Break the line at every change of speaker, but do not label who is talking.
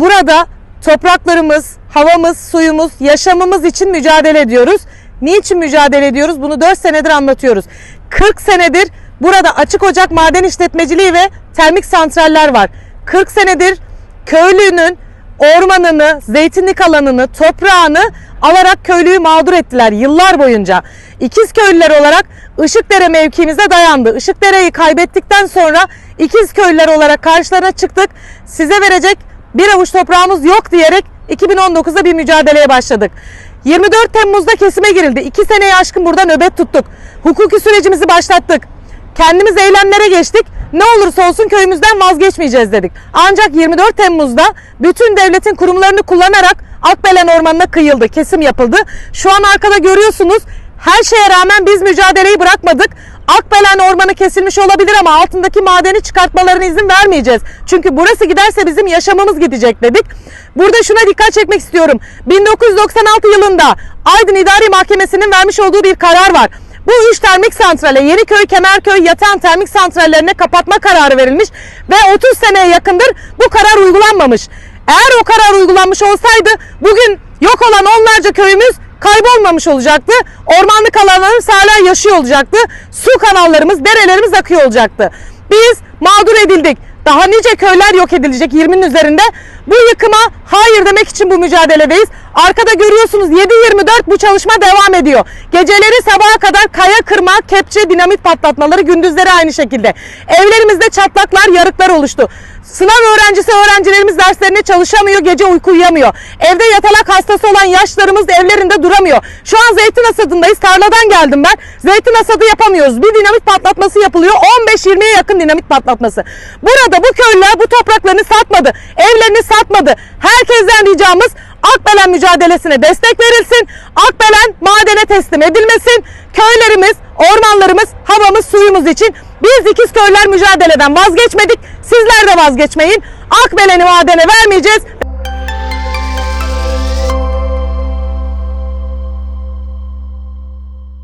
Burada topraklarımız, havamız, suyumuz, yaşamımız için mücadele ediyoruz. Niçin mücadele ediyoruz? Bunu 4 senedir anlatıyoruz. 40 senedir burada açık ocak maden işletmeciliği ve termik santraller var. 40 senedir köylünün ormanını, zeytinlik alanını, toprağını alarak köylüyü mağdur ettiler yıllar boyunca. İkiz köylüler olarak Işıkdere mevkimize dayandı. Işıkdere'yi kaybettikten sonra ikiz köylüler olarak karşılarına çıktık. Size verecek bir avuç toprağımız yok diyerek 2019'da bir mücadeleye başladık. 24 Temmuz'da kesime girildi. 2 seneyi aşkın burada nöbet tuttuk. Hukuki sürecimizi başlattık. Kendimiz eylemlere geçtik. Ne olursa olsun köyümüzden vazgeçmeyeceğiz dedik. Ancak 24 Temmuz'da bütün devletin kurumlarını kullanarak Akbelen Ormanı'na kıyıldı, kesim yapıldı. Şu an arkada görüyorsunuz her şeye rağmen biz mücadeleyi bırakmadık. Akbelen Ormanı kesilmiş olabilir ama altındaki madeni çıkartmalarına izin vermeyeceğiz. Çünkü burası giderse bizim yaşamımız gidecek dedik. Burada şuna dikkat çekmek istiyorum. 1996 yılında Aydın İdari Mahkemesi'nin vermiş olduğu bir karar var. Bu üç termik santrale Yeniköy, Kemerköy, Yatan termik santrallerine kapatma kararı verilmiş ve 30 seneye yakındır bu karar uygulanmamış. Eğer o karar uygulanmış olsaydı bugün yok olan onlarca köyümüz kaybolmamış olacaktı. Ormanlık alanlarımız hala yaşıyor olacaktı. Su kanallarımız, derelerimiz akıyor olacaktı. Biz mağdur edildik. Daha nice köyler yok edilecek 20'nin üzerinde. Bu yıkıma hayır demek için bu mücadeledeyiz. Arkada görüyorsunuz 7-24 bu çalışma devam ediyor. Geceleri sabaha kadar kaya kırma, kepçe, dinamit patlatmaları gündüzleri aynı şekilde. Evlerimizde çatlaklar, yarıklar oluştu. Sınav öğrencisi öğrencilerimiz derslerine çalışamıyor, gece uyku uyuyamıyor. Evde yatalak hastası olan yaşlarımız evlerinde duramıyor. Şu an zeytin hasadındayız. Tarladan geldim ben. Zeytin hasadı yapamıyoruz. Bir dinamit patlatması yapılıyor. 15-20'ye yakın dinamit patlatması. Burada bu köylüler bu topraklarını satmadı. Evlerini satmadı. Herkesten ricamız Akbelen mücadelesine destek verilsin. Akbelen madene teslim edilmesin. Köylerimiz, ormanlarımız, havamız, suyumuz için biz ikiz köyler mücadeleden vazgeçmedik. Sizler de vazgeçmeyin. Akbelen'i madene vermeyeceğiz.